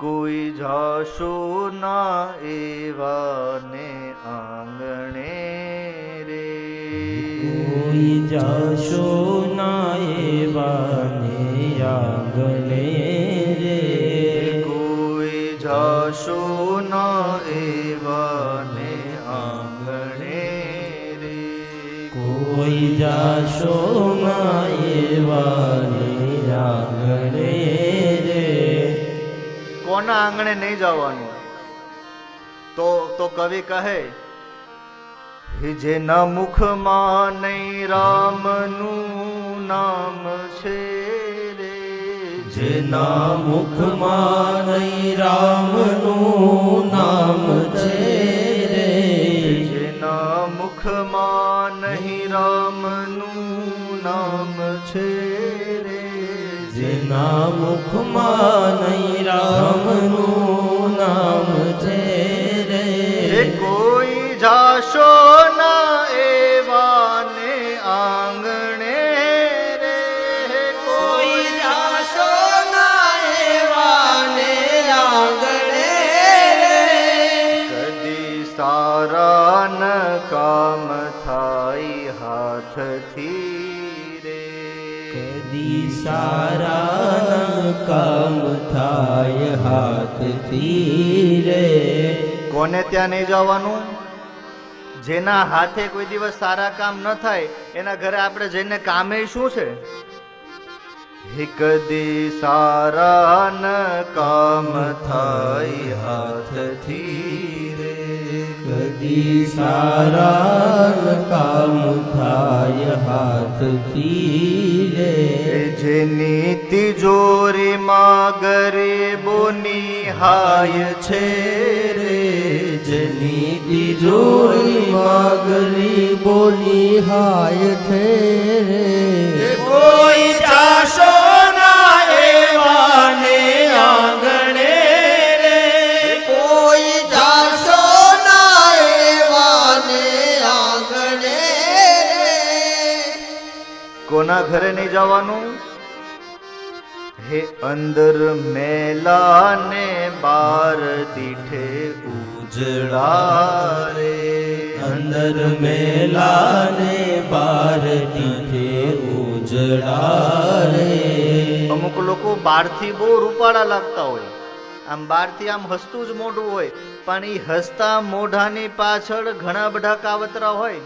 કોઈ જાશો ના એવાને આંગણે રે. કોઈ જાશો ના એવાને આંગણે રે. કોઈ જાશો ના એવાને આંગણે રે. કોઈ જાશો ના એવાને આંગણે કોના આંગણે નહીં જવાનું? તો તો કવિ કહે "હે જેના મુખમાં નહીં રામનું નામ છે રે. જેના મુખમાં નહીં રામનું નામ છે રે. જેના મુખમાં નહીં રામનું નામ છે જેના મુખમાં નહીં રામનું નામ છે રે. કોઈ જાશો ના એવાને આંગણે રે. કોઈ જાશો ના એવાને આંગણે રે. કદી સારા ન કામ થાય હાથથી કદી સારા કામ થાય હાથથી રે કોને ત્યાં નહીં જવાનું? જેના હાથે કોઈ દિવસ સારા કામ ન થાય, એના ઘરે આપણે જઈને કામે શું છે? એક દી સારા ન કામ થાય હાથથી રે. કદી સારા કામ થાય હાથથી તિજોરીમાં ગરીબોની હાય છે રે જેની તિજોરીમાં ગરીબોની હાય છે રે. કોઈ જાશો ના એવાને આંગણે રે. કોઈ જાશો ના એવાને આંગણે રે. કોના ઘરે નહીં જવાનું? હે અંદર મેલા ને બાર દીઠે ઉજળા રે. અંદર મેલા ને બાર દીઠે ઉજળા રે. અમુક લોકો બહારથી બહુ રૂપાળા લાગતા હોય. આમ બહારથી આમ હસતું જ મોઢું હોય. પણ એ હસતા મોઢાની પાછળ ઘણા બધા કાવતરા હોય.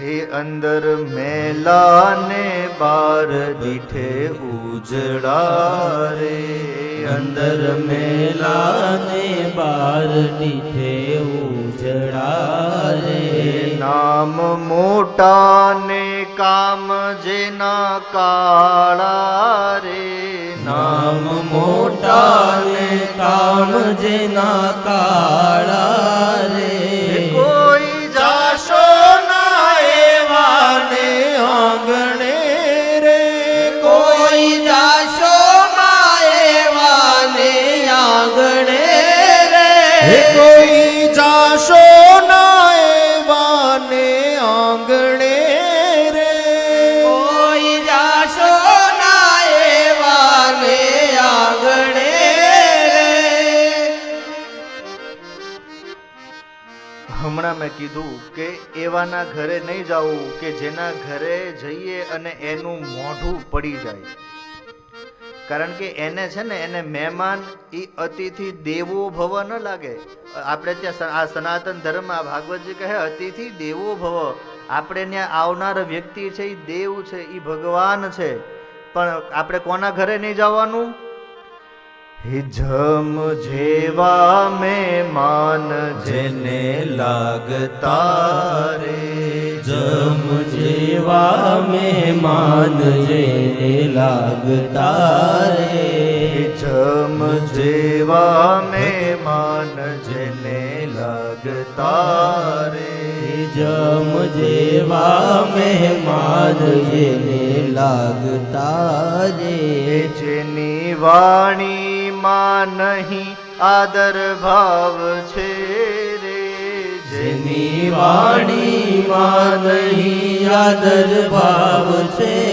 હે અંદર મેલા ને બાર દીઠે ઉજળા રે. અંદર મેલાને બાર દીઠે ઉજળા રે. નામ મોટા ને કામ જેના કાળા રે. નામ મોટા ને કામ જેના કાળા કોઈ જાશો ના એવાને આંગણે રે. કોઈ જાશો ના એવાને આંગણે રે. હમણાં મેં કીધું કે એવાના ઘરે નહીં જવું કે જેના ઘરે જઈએ અને એનું મોઢું પડી જાય. કારણ કે એને છે ને, એને મહેમાન એ અતિથિ દેવો ભવ ન લાગે. આપણે ત્યાં આ સનાતન ધર્મ, આ ભાગવતજી કહે, અતિથિ દેવો ભવ. આપણે ત્યાં આવનાર વ્યક્તિ છે એ દેવ છે એ ભગવાન છે. પણ આપણે કોના ઘરે નહીં જવાનું? હે જમ જેવા મહેમાન જેને લાગતા રે. જમ જેવા મહેમાન જેને લાગતા રે. જમ જેવા મહેમાન જેને લાગતા રે. જમ જેવા મહેમાન જેને લાગતા રે. જેની વાણીમાં નહીં આદર ભાવ છે રે જેની વાણીમાં નહીં આદર ભાવ છે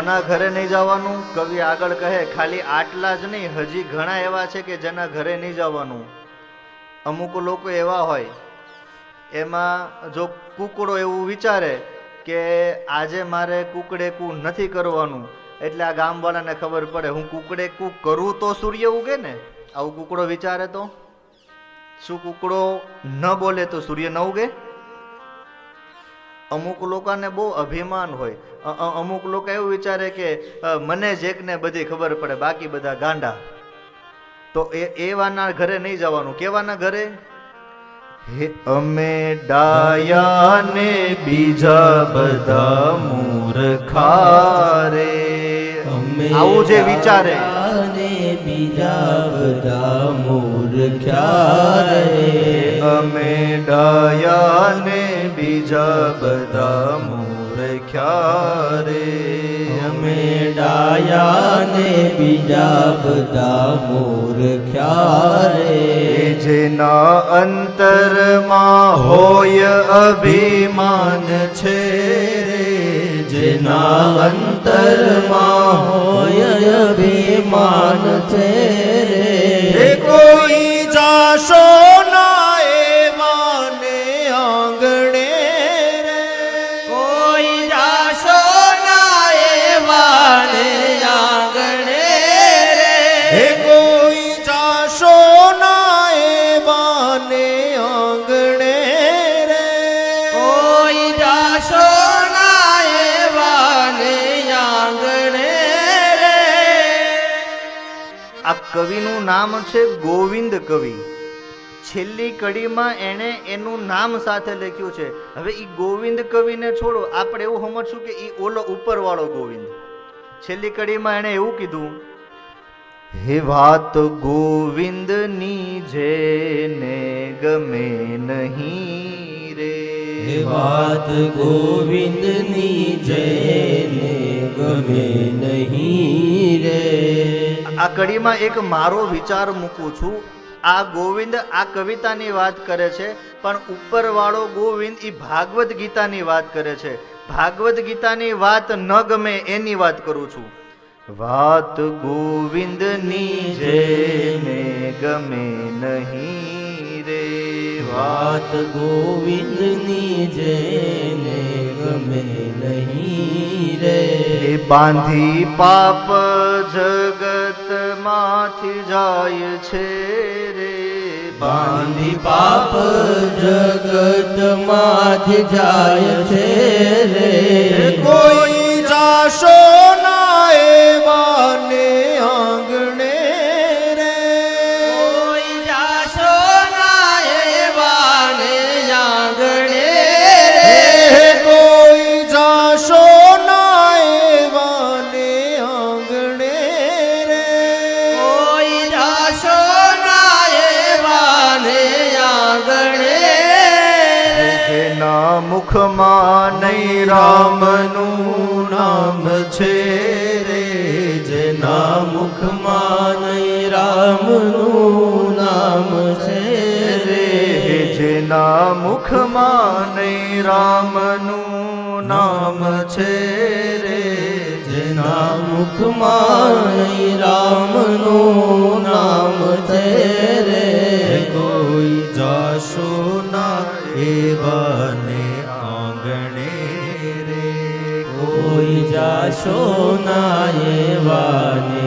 કોના ઘરે નહીં જવાનું? કવિ આગળ કહે, ખાલી આટલા જ નહીં, હજી ઘણા એવા છે કે જેના ઘરે નહીં જવાનું. અમુક લોકો એવા હોય. એમાં જો કુકડો એવું વિચારે કે આજે મારે કુકડે કુ નથી કરવાનું, એટલે આ ગામવાળાને ખબર પડે, હું કુકડે કુ કરું તો સૂર્ય ઉગે ને? આવું કુકડો વિચારે તો. શું કુકડો ન બોલે તો સૂર્ય ન ઉગે? અમુક લોકોને બહુ અભિમાન હોય. અમુક લોકો એવું વિચારે કે મને જ એકને બધી ખબર પડે બાકી બધા ગાંડા. તો એ એવાના ઘરે નહીં જવાનું. કેવાના ઘરે? હે અમે ડાયા ને બીજા બધા મૂર્ખા રે અમે આવું જે વિચારે. બીજા બધા મૂર્ખ્યા રે અમે ડાયા ને બીજા બધા રે અમે ડાયા ને બીજા બધા મૂર્ખ્યા રે જેના અંતરમાં હોય અભિમાન છે રે જેના અંતરમાં હોય અભિમાન છે રે. કોઈ જાશો એવાને આંગણે રે. કોઈ જાશો ના એવાને આંગણે રે. આ કવિનું નામ છે ગોવિંદ કવિ. છેલ્લી કડીમાં એણે એનું નામ સાથે લખ્યું છે. હવે એ ગોવિંદ કવિને છોડો. આપણે એવું સમજશું કે એ ઓલો ઉપરવાળો ગોવિંદ. છેલ્લી કડીમાં એણે એવું કીધું હે વાત ગોવિંદની જેને ગમે નહીં રે. હે વાત ગોવિંદની જયને ગમે નહીં રે. આ કડીમાં એક મારો વિચાર મૂકું છું. આ ગોવિંદ આ કવિતાની વાત કરે છે પણ ઉપરવાળો ગોવિંદ એ ભાગવત ગીતાની વાત કરે છે. ભાગવત ગીતાની વાત ન ગમે એની વાત કરું છું. વાત ગોવિંદની જેને ગમે નહીં રે વાત ગોવિંદની જેને ગમે નહીં રે બાંધી પાપ જગત માથી જાય છે રે બાંધી પાપ જગત માથી જાય છે રે કોઈ જાશો રામનું નામ છે રે જેના મુખમાં નહીં રામનું નામ છે રે. જેના મુખમાં નહીં રામનું નામ છે રે જેના મુખમાં નહીં રામનું રે કોઈ જાશો ના એવાને